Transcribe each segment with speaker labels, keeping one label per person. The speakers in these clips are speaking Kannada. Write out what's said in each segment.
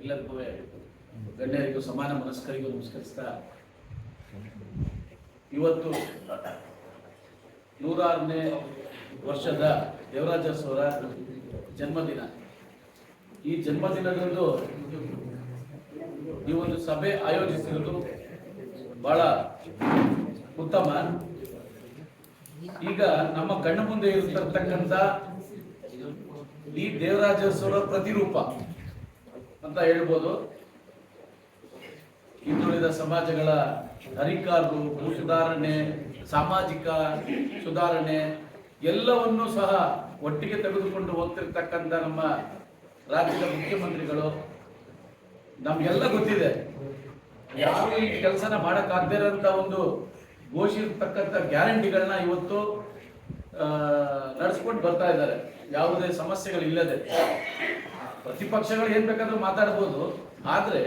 Speaker 1: ಎಲ್ಲರಿಗೂ ಗಣ್ಯರಿಗೂ ಸಮಾನ ಮನಸ್ಕರಿಗೂ ನಮಸ್ಕರಿಸ್ತಾ ಇವತ್ತು ನೂರಾರನೇ ವರ್ಷದ ದೇವರಾಜ ಅವರ ಜನ್ಮದಿನ. ಈ ಜನ್ಮದಿನದಂದು ಈ ಒಂದು ಸಭೆ ಆಯೋಜಿಸಿರುವುದು ಬಹಳ ಉತ್ತಮ. ಈಗ ನಮ್ಮ ಕಣ್ಣ ಮುಂದೆ ಇರತಕ್ಕಂಥ ಈ ದೇವರಾಜಸ್ವರ ಪ್ರತಿರೂಪ. ಅಂತ ಹೇಳ್ಬೋದು. ಹಿಂದುಳಿದ ಸಮಾಜಗಳ ಹರಿಕಾರರು, ಭೂ ಸುಧಾರಣೆ, ಸಾಮಾಜಿಕ ಸುಧಾರಣೆ ಎಲ್ಲವನ್ನೂ ಸಹ ಒಟ್ಟಿಗೆ ತೆಗೆದುಕೊಂಡು ಹೋಗ್ತಿರ್ತಕ್ಕಂಥ ನಮ್ಮ ರಾಜ್ಯದ ಮುಖ್ಯಮಂತ್ರಿಗಳು, ನಮ್ಗೆಲ್ಲ ಗೊತ್ತಿದೆ. ಯಾರು ಈ ಕೆಲಸನ ಮಾಡಕ್ಕಾಗದೇ ಒಂದು ಘೋಷಿರ್ತಕ್ಕಂಥ ಗ್ಯಾರಂಟಿಗಳನ್ನ ಇವತ್ತು ನಡೆಸ್ಕೊಂಡು ಬರ್ತಾ ಇದ್ದಾರೆ. ಯಾವುದೇ ಸಮಸ್ಯೆಗಳಿಲ್ಲದೆ. ಪ್ರತಿಪಕ್ಷಗಳು ಏನ್ ಬೇಕಾದ್ರೂ ಮಾತಾಡ್ಬೋದು. ಆದ್ರೆ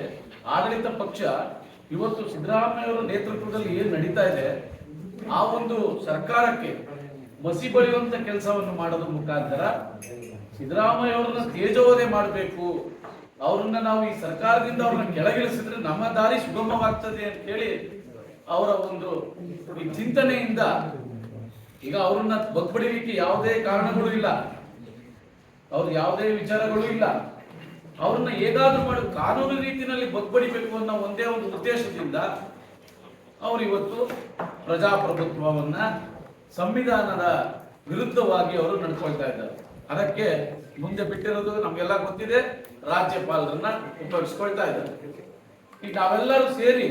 Speaker 1: ಆಡಳಿತ ಪಕ್ಷ ಇವತ್ತು ಸಿದ್ದರಾಮಯ್ಯ ಅವರ ನೇತೃತ್ವದಲ್ಲಿ ಏನ್ ನಡೀತಾ ಇದೆ, ಆ ಒಂದು ಸರ್ಕಾರಕ್ಕೆ ಮಸಿ ಬಳಿಯುವಂತ ಕೆಲಸವನ್ನು ಮಾಡೋದ್ರ ಮುಖಾಂತರ ಸಿದ್ದರಾಮಯ್ಯ ಅವರನ್ನ ಮಾಡಬೇಕು. ಅವ್ರನ್ನ ನಾವು ಈ ಸರ್ಕಾರದಿಂದ ಅವ್ರನ್ನ ಕೆಳಗಿಳಿಸಿದ್ರೆ ನಮ್ಮ ದಾರಿ ಸುಗಮವಾಗ್ತದೆ ಅಂತ ಹೇಳಿ ಅವರ ಒಂದು ಈ ಚಿಂತನೆಯಿಂದ ಈಗ ಅವ್ರನ್ನ ಬಗ್ಬಡಿಲಿಕ್ಕೆ ಯಾವುದೇ ಕಾರಣಗಳು ಇಲ್ಲ. ಅವ್ರ ಯಾವುದೇ ವಿಚಾರಗಳು ಇಲ್ಲ. ಅವ್ರನ್ನ ಹೇಗಾದ್ರೂ ಮಾಡಿ ಕಾನೂನು ರೀತಿಯಲ್ಲಿ ಬಗ್ಬಡಿಬೇಕು ಅನ್ನೋ ಒಂದೇ ಒಂದು ಉದ್ದೇಶದಿಂದ ಅವರು ಇವತ್ತು ಪ್ರಜಾಪ್ರಭುತ್ವವನ್ನ ಸಂವಿಧಾನದ ವಿರುದ್ಧವಾಗಿ ಅವರು ನಡ್ಕೊಳ್ತಾ ಇದ್ದಾರೆ. ಅದಕ್ಕೆ ಮುಂದೆ ಬಿಟ್ಟಿರೋದು ನಮಗೆಲ್ಲ ಗೊತ್ತಿದೆ, ರಾಜ್ಯಪಾಲರನ್ನ ಉಪಯೋಗಿಸ್ಕೊಳ್ತಾ ಇದ್ದಾರೆ. ಈಗ ನಾವೆಲ್ಲರೂ ಸೇರಿ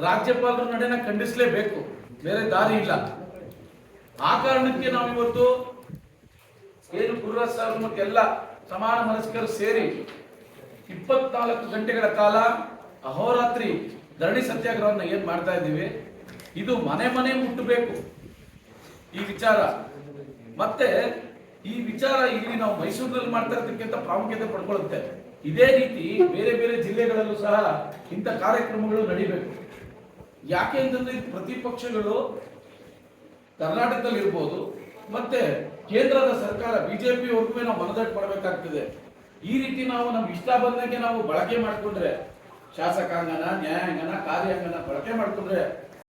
Speaker 1: ರಾಜ್ಯಪಾಲರ ನಡೆನ ಖಂಡಿಸಲೇಬೇಕು. ಬೇರೆ ದಾರಿ ಇಲ್ಲ. ಆ ಕಾರಣಕ್ಕೆ ನಾವು ಇವತ್ತು ಏನು ಗುರುರಾಜ್ ಸಾಹೇಬ್ ಮತ್ತು ಎಲ್ಲ ಸಮಾನ ಮನಸ್ಕರು ಸೇರಿ ಇಪ್ಪತ್ನಾಲ್ಕು ಗಂಟೆಗಳ ಕಾಲ ಅಹೋರಾತ್ರಿ ಧರಣಿ ಸತ್ಯಾಗ್ರಹವನ್ನು ಏನು ಮಾಡ್ತಾ ಇದ್ದೀವಿ? ಇದು ಮನೆ ಮನೆ ಮುಟ್ಟಬೇಕು. ಈ ವಿಚಾರ. ಮತ್ತೆ ಈ ವಿಚಾರ ಇಲ್ಲಿ ನಾವು ಮೈಸೂರಿನಲ್ಲಿ ಮಾಡ್ತಾ ಇರೋದಕ್ಕಿಂತ ಪ್ರಾಮುಖ್ಯತೆ ಪಡ್ಕೊಳ್ಳುತ್ತೆ. ಇದೇ ರೀತಿ ಬೇರೆ ಬೇರೆ ಜಿಲ್ಲೆಗಳಲ್ಲೂ ಸಹ ಇಂಥ ಕಾರ್ಯಕ್ರಮಗಳು ನಡಿಬೇಕು. ಯಾಕೆ ಅಂತಂದ್ರೆ ಪ್ರತಿಪಕ್ಷಗಳು ಕರ್ನಾಟಕದಲ್ಲಿ ಇರ್ಬೋದು ಮತ್ತೆ ಕೇಂದ್ರದ ಸರ್ಕಾರ ಬಿಜೆಪಿ ಅವ್ರಿಗೂ ನಾವು ಮನದಟ್ಟು ಮಾಡಬೇಕಾಗ್ತದೆ. ಈ ರೀತಿ ನಾವು ನಮ್ಗೆ ಇಷ್ಟ ಬಂದಂಗೆ ನಾವು ಬಳಕೆ ಮಾಡಿಕೊಂಡ್ರೆ ಶಾಸಕಾಂಗನ, ನ್ಯಾಯಾಂಗನ, ಕಾರ್ಯಾಂಗನ ಬಳಕೆ ಮಾಡಿಕೊಂಡ್ರೆ